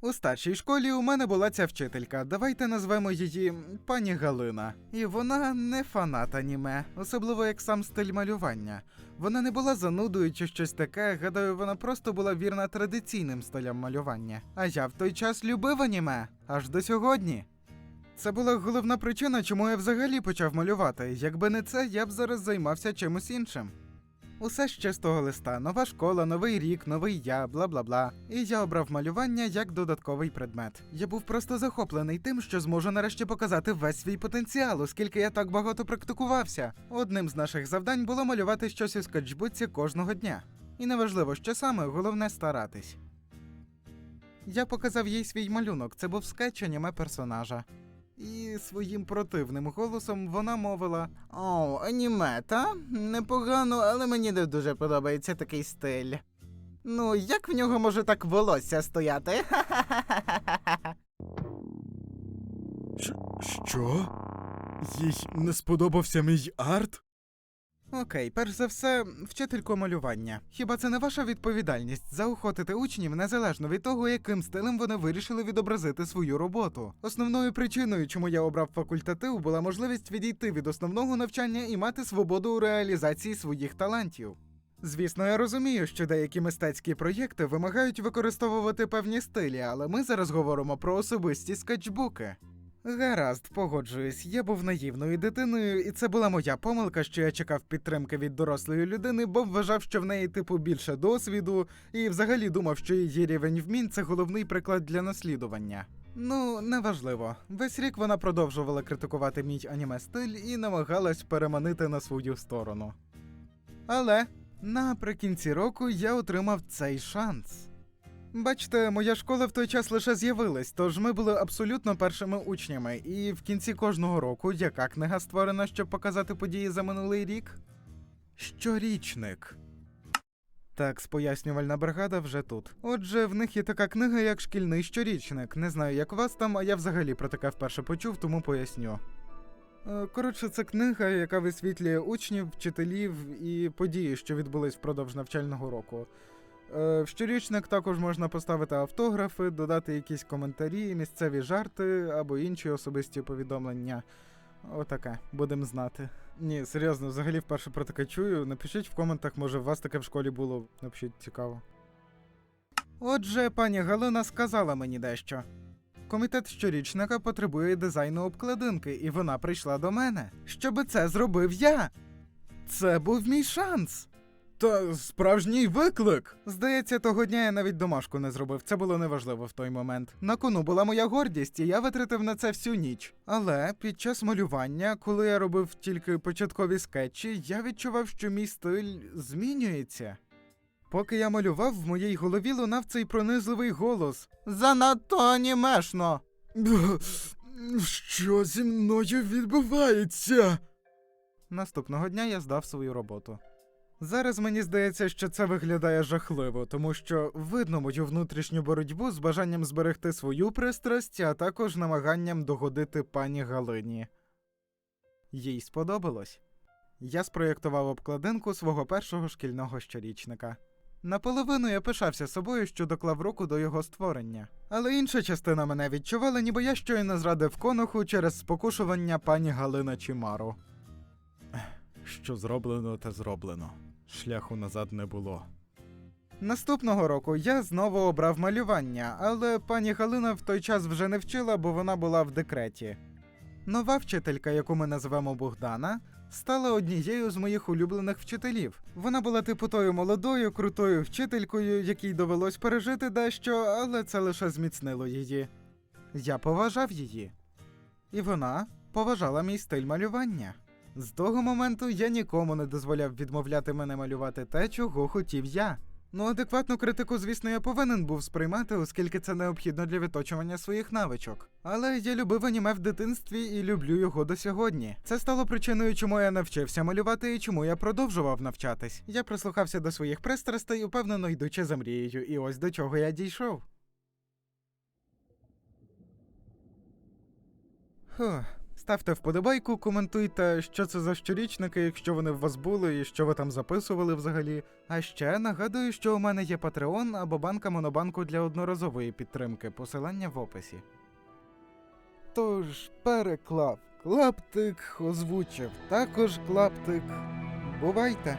У старшій школі у мене була ця вчителька. Давайте назвемо її пані Галина. І вона не фанат аніме, особливо як сам стиль малювання. Вона не була занудою чи щось таке. Гадаю, вона просто була вірна традиційним стилям малювання. А я в той час любив аніме аж до сьогодні. Це була головна причина, чому я взагалі почав малювати. Якби не це, я б зараз займався чимось іншим. Усе з чистого листа, нова школа, новий рік, новий я, бла бла бла. І я обрав малювання як додатковий предмет. Я був просто захоплений тим, що зможу нарешті показати весь свій потенціал, оскільки я так багато практикувався. Одним з наших завдань було малювати щось у скетчбуці кожного дня. І неважливо, що саме, головне старатись. Я показав їй свій малюнок, це був скетч аніме персонажа. І своїм противним голосом вона мовила: О, аніме, та? Непогано, але мені не дуже подобається такий стиль. Ну, як в нього може так волосся стояти? Що? Їй не сподобався мій арт? Окей, перш за все, вчителько малювання. Хіба це не ваша відповідальність заохотити учнів незалежно від того, яким стилем вони вирішили відобразити свою роботу? Основною причиною, чому я обрав факультатив, була можливість відійти від основного навчання і мати свободу у реалізації своїх талантів. Звісно, я розумію, що деякі мистецькі проєкти вимагають використовувати певні стилі, але ми зараз говоримо про особисті скетчбуки. Гаразд, погоджуюсь, я був наївною дитиною, і це була моя помилка, що я чекав підтримки від дорослої людини, бо вважав, що в неї типу більше досвіду, і взагалі думав, що її рівень вмінь це головний приклад для наслідування. Ну, неважливо. Весь рік вона продовжувала критикувати мій аніме стиль і намагалась переманити на свою сторону. Але наприкінці року я отримав цей шанс. Бачите, моя школа в той час лише з'явилась, тож ми були абсолютно першими учнями, і в кінці кожного року яка книга створена, щоб показати події за минулий рік? Щорічник. Так, пояснювальна бригада вже тут. Отже, в них є така книга, як шкільний щорічник. Не знаю, як у вас там, а я взагалі про таке вперше почув, тому поясню. Е, Коротше, це книга, яка висвітлює учнів, вчителів і події, що відбулись впродовж навчального року. Е, В щорічник також можна поставити автографи, додати якісь коментарі, місцеві жарти або інші особисті повідомлення. Отаке, будемо знати. Ні, серйозно, взагалі вперше про таке чую. Напишіть в коментах, може, у вас таке в школі було. Напишіть цікаво. Отже, пані Галина сказала мені дещо. Комітет щорічника потребує дизайну обкладинки, і вона прийшла до мене. Щоби це зробив я. Це був мій шанс. Та справжній виклик. Здається, того дня я навіть домашку не зробив. Це було неважливо в той момент. На кону була моя гордість, і я витратив на це всю ніч. Але під час малювання, коли я робив тільки початкові скетчі, я відчував, що мій стиль змінюється. Поки я малював, в моїй голові лунав цей пронизливий голос. Занадто анімешно. Що зі мною відбувається? Наступного дня я здав свою роботу. Зараз мені здається, що це виглядає жахливо, тому що видно мою внутрішню боротьбу з бажанням зберегти свою пристрасть, а також намаганням догодити пані Галині. Їй сподобалось. Я спроєктував обкладинку свого першого шкільного щорічника. Наполовину я пишався собою, що доклав руку до його створення. Але інша частина мене відчувала, ніби я щойно зрадив конуху через спокушування пані Галина Чимару. Що зроблено, те зроблено. Шляху назад не було. Наступного року я знову обрав малювання, але пані Галина в той час вже не вчила, бо вона була в декреті. Нова вчителька, яку ми називемо Богдана, стала однією з моїх улюблених вчителів. Вона була типу тою молодою, крутою вчителькою, якій довелось пережити дещо, але це лише зміцнило її. Я поважав її. І вона поважала мій стиль малювання. З того моменту я нікому не дозволяв відмовляти мене малювати те, чого хотів я. Ну, адекватну критику, звісно, я повинен був сприймати, оскільки це необхідно для відточування своїх навичок. Але я любив аніме в дитинстві і люблю його до сьогодні. Це стало причиною, чому я навчився малювати і чому я продовжував навчатись. Я прислухався до своїх пристрастей, упевнено йдучи за мрією, і ось до чого я дійшов. Фух. Ставте вподобайку, коментуйте, що це за щорічники, якщо вони в вас були і що ви там записували взагалі. А ще нагадую, що у мене є Patreon або банка Монобанку для одноразової підтримки. Посилання в описі. Тож, переклав. Клаптик озвучив. Також клаптик. Бувайте.